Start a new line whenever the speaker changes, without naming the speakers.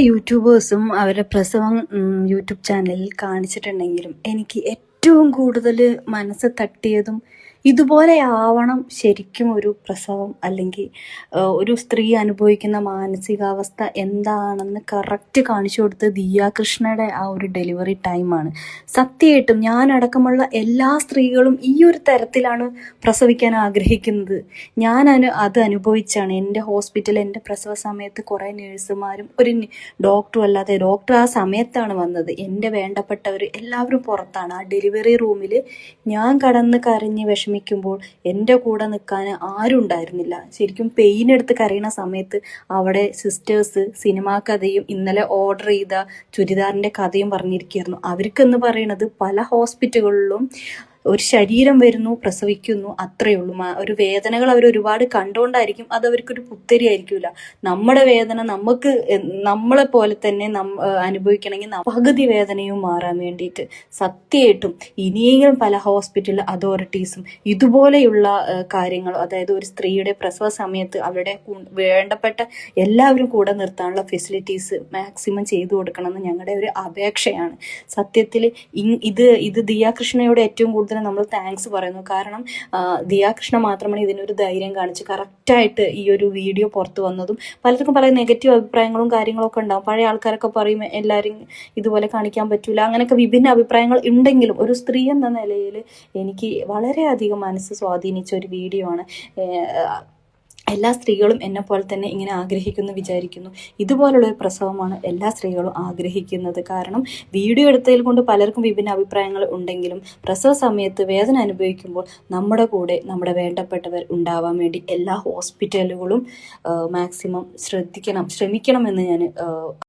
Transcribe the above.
യൂട്യൂബേഴ്സും അവരുടെ പ്രസവം യൂട്യൂബ് ചാനലിൽ കാണിച്ചിട്ടുണ്ടെങ്കിലും എനിക്ക് ഏറ്റവും കൂടുതൽ മനസ്സ് തട്ടിയതും ഇതുപോലെ ആവണം ശരിക്കും ഒരു പ്രസവം അല്ലെങ്കിൽ ഒരു സ്ത്രീ അനുഭവിക്കുന്ന മാനസികാവസ്ഥ എന്താണെന്ന് കറക്റ്റ് കാണിച്ചു കൊടുത്ത് ദിയാകൃഷ്ണയുടെ ആ ഒരു ഡെലിവറി ടൈമാണ് സത്യമായിട്ടും ഞാനടക്കമുള്ള എല്ലാ സ്ത്രീകളും ഈ ഒരു തരത്തിലാണ് പ്രസവിക്കാൻ ആഗ്രഹിക്കുന്നത്. ഞാൻ അത് അനുഭവിച്ചാണ്. എന്റെ ഹോസ്പിറ്റൽ എന്റെ പ്രസവ സമയത്ത് കുറേ നേഴ്സുമാരും ഒരു ഡോക്ടറും അല്ലാതെ ഡോക്ടർ ആ സമയത്താണ് വന്നത്. എന്റെ വേണ്ടപ്പെട്ടവർ എല്ലാവരും പുറത്താണ്. ആ ഡെലിവറി റൂമിൽ ഞാൻ കടന്ന് കരഞ്ഞ് വിഷമിക്കുമ്പോൾ എന്റെ കൂടെ നിൽക്കാൻ ആരും ഉണ്ടായിരുന്നില്ല. ശരിക്കും പെയിൻ എടുത്ത് കരയുന്ന സമയത്ത് അവിടെ സിസ്റ്റേഴ്സ് സിനിമാ കഥയും ഇന്നലെ ഓർഡർ ചെയ്ത ചുരിദാറിന്റെ കഥയും പറഞ്ഞിരിക്കുകയായിരുന്നു. അവർക്കെന്ന് പറയുന്നത് പല ഹോസ്പിറ്റലുകളിലും ഒരു ശരീരം വരുന്നു പ്രസവിക്കുന്നു അത്രയേ ഉള്ളൂ. ഒരു വേദനകൾ അവർ ഒരുപാട് കണ്ടുകൊണ്ടായിരിക്കും അത് അവർക്കൊരു പുത്തരി ആയിരിക്കില്ല നമ്മുടെ വേദന നമുക്ക് നമ്മളെ പോലെ തന്നെ അനുഭവിക്കണമെങ്കിൽ പകുതി വേദനയും മാറാൻ വേണ്ടിയിട്ട് സത്യമായിട്ടും ഇനിയെങ്കിലും പല ഹോസ്പിറ്റൽ അതോറിറ്റീസും ഇതുപോലെയുള്ള കാര്യങ്ങൾ അതായത് ഒരു സ്ത്രീയുടെ പ്രസവ സമയത്ത് അവരുടെ വേണ്ടപ്പെട്ട എല്ലാവരും കൂടെ നിർത്താനുള്ള ഫെസിലിറ്റീസ് മാക്സിമം ചെയ്തു കൊടുക്കണമെന്ന് ഞങ്ങളുടെ ഒരു അപേക്ഷയാണ്. സത്യത്തിൽ ഇത് ഇത് ദിയാകൃഷ്ണയോട് ഏറ്റവും കൂടുതൽ നമ്മൾ താങ്ക്സ് പറയുന്നു. കാരണം ദിയാകൃഷ്ണ മാത്രമാണ് ഇതിനൊരു ധൈര്യം കാണിച്ച് കറക്റ്റായിട്ട് ഈ ഒരു വീഡിയോ പുറത്തു വന്നതും പലർക്കും പല നെഗറ്റീവ് അഭിപ്രായങ്ങളും കാര്യങ്ങളൊക്കെ ഉണ്ടാവും. പഴയ ആൾക്കാരൊക്കെ പറയും എല്ലാവരും ഇതുപോലെ കാണിക്കാൻ പറ്റൂല. അങ്ങനെയൊക്കെ വിഭിന്ന അഭിപ്രായങ്ങൾ ഉണ്ടെങ്കിലും ഒരു സ്ത്രീ എന്ന നിലയിൽ എനിക്ക് വളരെയധികം മനസ്സ് സ്വാധീനിച്ച ഒരു വീഡിയോ ആണ്. എല്ലാ സ്ത്രീകളും എന്നെ പോലെ തന്നെ ഇങ്ങനെ ആഗ്രഹിക്കുന്നു വിചാരിക്കുന്നു. ഇതുപോലുള്ള ഒരു പ്രസവമാണ് എല്ലാ സ്ത്രീകളും ആഗ്രഹിക്കുന്നത്. കാരണം വീഡിയോ എടുത്തതിൽ കൊണ്ട് പലർക്കും വിഭിന്ന അഭിപ്രായങ്ങൾ ഉണ്ടെങ്കിലും പ്രസവ സമയത്ത് വേദന അനുഭവിക്കുമ്പോൾ നമ്മുടെ കൂടെ നമ്മുടെ വേണ്ടപ്പെട്ടവർ ഉണ്ടാവാൻ വേണ്ടി എല്ലാ ഹോസ്പിറ്റലുകളും മാക്സിമം ശ്രദ്ധിക്കണം ശ്രമിക്കണമെന്ന് ഞാൻ